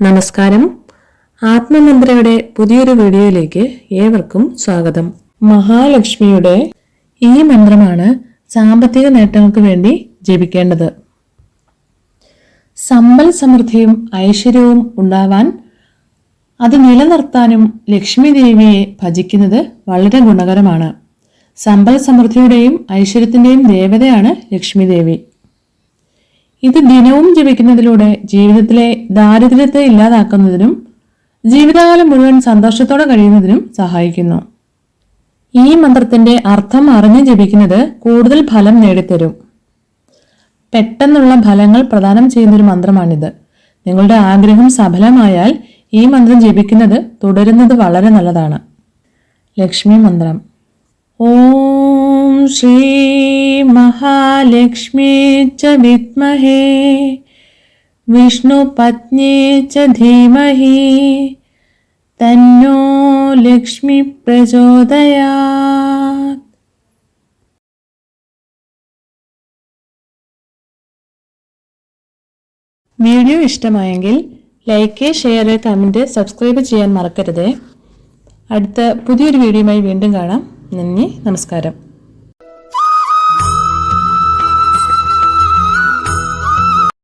നമസ്കാരം. ആത്മമന്ത്രയുടെ പുതിയൊരു വീഡിയോയിലേക്ക് ഏവർക്കും സ്വാഗതം. മഹാലക്ഷ്മിയുടെ ഈ മന്ത്രമാണ് സാമ്പത്തിക നേട്ടങ്ങൾക്ക് വേണ്ടി ജപിക്കേണ്ടത്. സമ്പൽ സമൃദ്ധിയും ഐശ്വര്യവും ഉണ്ടാവാൻ അത് നിലനിർത്താനും ലക്ഷ്മി ദേവിയെ ഭജിക്കുന്നത് വളരെ ഗുണകരമാണ്. സമ്പൽ സമൃദ്ധിയുടെയും ഐശ്വര്യത്തിന്റെയും ദേവതയാണ് ലക്ഷ്മി ദേവി. ഇത് ദിനവും ജപിക്കുന്നതിലൂടെ ജീവിതത്തിലെ ദാരിദ്ര്യത്തെ ഇല്ലാതാക്കുന്നതിനും ജീവിതകാലം മുഴുവൻ സന്തോഷത്തോടെ കഴിയുന്നതിനും സഹായിക്കുന്നു. ഈ മന്ത്രത്തിന്റെ അർത്ഥം അറിഞ്ഞ് ജപിക്കുന്നത് കൂടുതൽ ഫലം നേടിത്തരും. പെട്ടെന്നുള്ള ഫലങ്ങൾ പ്രദാനം ചെയ്യുന്നൊരു മന്ത്രമാണിത്. നിങ്ങളുടെ ആഗ്രഹം സഫലമായാൽ ഈ മന്ത്രം ജപിക്കുന്നത് തുടരുന്നത് വളരെ നല്ലതാണ്. ലക്ഷ്മി മന്ത്രം. ഓം മഹാലക്ഷ്മി ച വിത്മഹേ വിഷ്ണുപത്നി ച ധീമഹി തന്നോ ലക്ഷ്മി പ്രചോദയാ വീഡിയോ ഇഷ്ടമായെങ്കിൽ ലൈക്ക് ഷെയർ കമന്റ് സബ്സ്ക്രൈബ് ചെയ്യാൻ മറക്കരുത്. അടുത്ത പുതിയൊരു വീഡിയോയുമായി വീണ്ടും കാണാം. നന്ദി നമസ്കാരം.